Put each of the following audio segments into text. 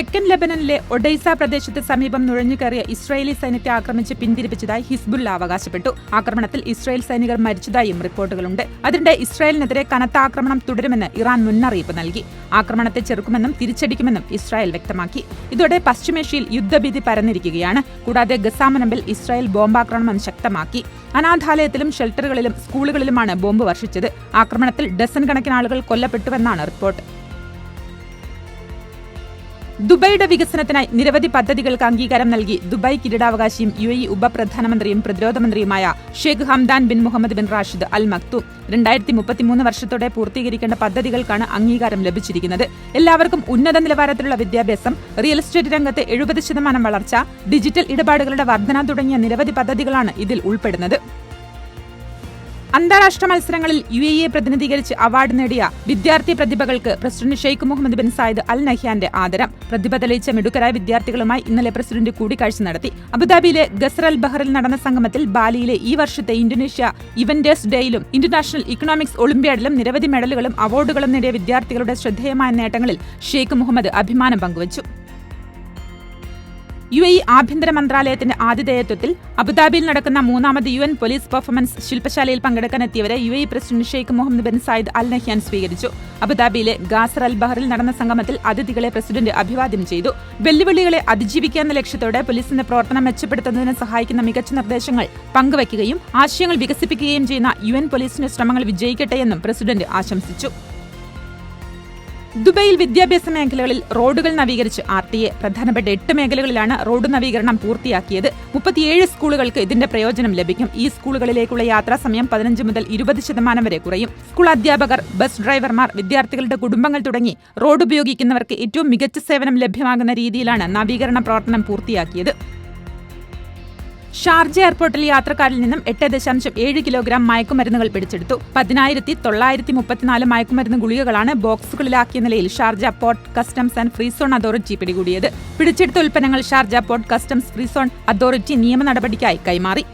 തെക്കൻ ലെബനനിലെ ഒഡൈസ പ്രദേശത്ത് സമീപം നുഴഞ്ഞുകയറിയ ഇസ്രായേലി സൈന്യത്തെ ആക്രമിച്ച് പിന്തിരിപ്പിച്ചതായി ഹിസ്ബുല്ല അവകാശപ്പെട്ടു ആക്രമണത്തിൽ ഇസ്രായേൽ സൈനികർ മരിച്ചതായും റിപ്പോർട്ടുകളുണ്ട്. അതിനിടെ ഇസ്രായേലിനെതിരെ കനത്ത ആക്രമണം തുടരുമെന്ന് ഇറാൻ മുന്നറിയിപ്പ് നൽകി. ആക്രമണത്തെ ചെറുക്കുമെന്നും തിരിച്ചടിക്കുമെന്നും ഇസ്രായേൽ വ്യക്തമാക്കി. ഇതോടെ പശ്ചിമേഷ്യയിൽ യുദ്ധഭീതി പരന്നിരിക്കുകയാണ്. കൂടാതെ ഗസാമനമ്പിൽ ഇസ്രായേൽ ബോംബാക്രമണം ശക്തമാക്കി. അനാഥാലയത്തിലും ഷെൽട്ടറുകളിലും സ്കൂളുകളിലുമാണ് ബോംബ് വർഷിച്ചത്. ആക്രമണത്തിൽ ഡസൻ കണക്കിന് ആളുകൾ കൊല്ലപ്പെട്ടുവെന്നാണ് റിപ്പോർട്ട്. ദുബൈയുടെ വികസനത്തിനായി നിരവധി പദ്ധതികൾക്ക് അംഗീകാരം നൽകി ദുബായ് കിരീടാവകാശിയും യു എ ഉപപ്രധാനമന്ത്രിയും പ്രതിരോധ മന്ത്രിയുമായ Sheikh Hamdan bin Mohammed bin Rashid Al Maktoum. രണ്ടായിരത്തി മുപ്പത്തിമൂന്ന് വർഷത്തോടെ പൂർത്തീകരിക്കേണ്ട പദ്ധതികൾക്കാണ് അംഗീകാരം ലഭിച്ചിരിക്കുന്നത്. എല്ലാവർക്കും ഉന്നത നിലവാരത്തിലുള്ള വിദ്യാഭ്യാസം റിയൽ എസ്റ്റേറ്റ് രംഗത്തെ എഴുപത് ശതമാനം വളർച്ച ഡിജിറ്റൽ ഇടപാടുകളുടെ വർധന തുടങ്ങിയ നിരവധി പദ്ധതികളാണ് ഇതിൽ ഉൾപ്പെടുന്നത്. അന്താരാഷ്ട്ര മത്സരങ്ങളിൽ യു എ പ്രതിനിധീകരിച്ച് അവാർഡ് നേടിയ വിദ്യാർത്ഥി പ്രതിഭകൾക്ക് president Sheikh Mohammed bin Zayed Al നഹ്യാന്റെ ആദരം. പ്രതിഭ തെളിയിച്ച മിടുക്കരായ വിദ്യാർത്ഥികളുമായി ഇന്നലെ പ്രസിഡന്റ് കൂടിക്കാഴ്ച നടത്തി. അബുദാബിയിലെ ഗസർ അൽ ബഹറിൽ നടന്ന സംഗമത്തിൽ ബാലിയിലെ ഈ വർഷത്തെ ഇന്തോനേഷ്യ ഇവന്റേഴ്സ് ഡേയിലും ഇന്റർനാഷണൽ ഇക്കണോമിക്സ് ഒളിമ്പ്യാഡിലും നിരവധി മെഡലുകളും അവാർഡുകളും നേടിയ വിദ്യാർത്ഥികളുടെ ശ്രദ്ധേയമായ നേട്ടങ്ങളിൽ ഷെയ്ഖ് മുഹമ്മദ് അഭിമാനം പങ്കുവച്ചു. യു എ ആഭ്യന്തര മന്ത്രാലയത്തിന്റെ ആതിഥേയത്വത്തിൽ അബുദാബിയിൽ നടക്കുന്ന മൂന്നാമത് യു എൻ പോലീസ് പെർഫോമൻസ് ശില്പശാലയിൽ പങ്കെടുക്കാനെത്തിയവരെ U A president Sheikh Mohammed bin Zayed Al Nahyan സ്വീകരിച്ചു. അബുദാബിയിലെ ഗാസർ അൽ ബഹറിൽ നടന്ന സംഗമത്തിൽ അതിഥികളെ പ്രസിഡന്റ് അഭിവാദ്യം ചെയ്തു. വെല്ലുവിളികളെ അതിജീവിക്കാന്ന ലക്ഷ്യത്തോടെ പോലീസിന്റെ പ്രവർത്തനം മെച്ചപ്പെടുത്തുന്നതിന് സഹായിക്കുന്ന മികച്ച നിർദ്ദേശങ്ങൾ പങ്കുവയ്ക്കുകയും ആശയങ്ങൾ വികസിപ്പിക്കുകയും ചെയ്യുന്ന യു എൻ പോലീസിന്റെ ശ്രമങ്ങൾ വിജയിക്കട്ടെയെന്നും പ്രസിഡന്റ് ആശംസിച്ചു. ദുബൈയിൽ വിദ്യാഭ്യാസ മേഖലകളിൽ റോഡുകൾ നവീകരിച്ച് ആർ ടി എ പ്രധാനപ്പെട്ട എട്ട് മേഖലകളിലാണ് റോഡ് നവീകരണം പൂർത്തിയാക്കിയത്. മുപ്പത്തിയേഴ് സ്കൂളുകൾക്ക് ഇതിന്റെ പ്രയോജനം ലഭിക്കും. ഈ സ്കൂളുകളിലേക്കുള്ള യാത്രാ സമയം പതിനഞ്ച് മുതൽ ഇരുപത് ശതമാനം വരെ കുറയും. സ്കൂൾ അധ്യാപകർ ബസ് ഡ്രൈവർമാർ വിദ്യാർത്ഥികളുടെ കുടുംബങ്ങൾ തുടങ്ങി റോഡ് ഉപയോഗിക്കുന്നവർക്ക് ഏറ്റവും മികച്ച സേവനം ലഭ്യമാകുന്ന രീതിയിലാണ് നവീകരണ പ്രവർത്തനം പൂർത്തിയാക്കിയത്. ഷാർജ എയർപോർട്ടിൽ യാത്രക്കാരിൽ നിന്നും എട്ട് ദശാംശം ഏഴ് കിലോഗ്രാം മയക്കുമരുന്നുകൾ പിടിച്ചെടുത്തു. പതിനായിരത്തി തൊള്ളായിരത്തി മുപ്പത്തിനാല് മയക്കുമരുന്ന് ഗുളികകളാണ് ബോക്സുകളിലാക്കിയ നിലയിൽ Sharjah port customs and free zone authority പിടികൂടിയത്. പിടിച്ചെടുത്ത ഉൽപ്പന്നങ്ങൾ Sharjah port customs free zone authority നിയമ നടപടിക്കായി കൈമാറി.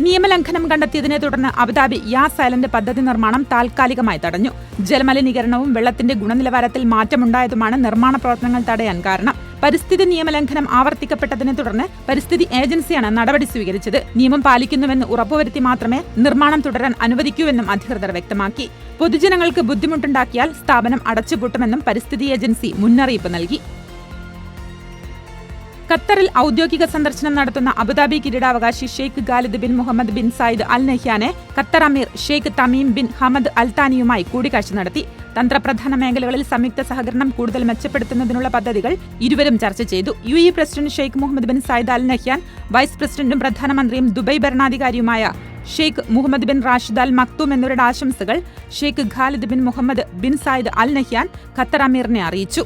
നിയമലംഘനം കണ്ടെത്തിയതിനെ തുടർന്ന് അബുദാബി യാസ് ഐലൻഡ് പദ്ധതി നിർമ്മാണം താൽക്കാലികമായി തടഞ്ഞു. ജലമലിനീകരണവും വെള്ളത്തിന്റെ ഗുണനിലവാരത്തിൽ മാറ്റമുണ്ടായതുമാണ് നിർമ്മാണ പ്രവർത്തനങ്ങൾ തടയാൻ കാരണം. പരിസ്ഥിതി നിയമലംഘനം ആവർത്തിക്കപ്പെട്ടതിനെ തുടർന്ന് പരിസ്ഥിതി ഏജൻസിയാണ് നടപടി സ്വീകരിച്ചത്. നിയമം പാലിക്കുന്നുവെന്ന് ഉറപ്പുവരുത്തി മാത്രമേ നിർമ്മാണം തുടരാൻ അനുവദിക്കൂവെന്നും അധികൃതർ വ്യക്തമാക്കി. പൊതുജനങ്ങൾക്ക് ബുദ്ധിമുട്ടുണ്ടാക്കിയാൽ സ്ഥാപനം അടച്ചുപൂട്ടുമെന്നും പരിസ്ഥിതി ഏജൻസി മുന്നറിയിപ്പ് നൽകി. ഖത്തറിൽ ഔദ്യോഗിക സന്ദർശനം നടത്തുന്ന അബുദാബി കിരീടാവകാശി Sheikh Khalid bin Mohammed bin Zayed Al നഹ്യാനെ Qatar അമീർ ഷെയ്ഖ് തമീം ബിൻ ഹമദ് അൽത്താനിയുമായി കൂടിക്കാഴ്ച നടത്തി. തന്ത്രപ്രധാന മേഖലകളിൽ സംയുക്ത സഹകരണം കൂടുതൽ മെച്ചപ്പെടുത്തുന്നതിനുള്ള പദ്ധതികൾ ഇരുവരും ചർച്ച ചെയ്തു. U E president Sheikh Mohammed bin Zayed Al Nahyan vice പ്രസിഡന്റും പ്രധാനമന്ത്രിയും Dubai ഭരണാധികാരിയുമായ Sheikh Mohammed bin Rashid Al Maktoum എന്നിവരുടെ ആശംസകൾ Sheikh Khalid bin Mohammed bin Zayed Al Nahyan Qatar അമീറിനെ അറിയിച്ചു.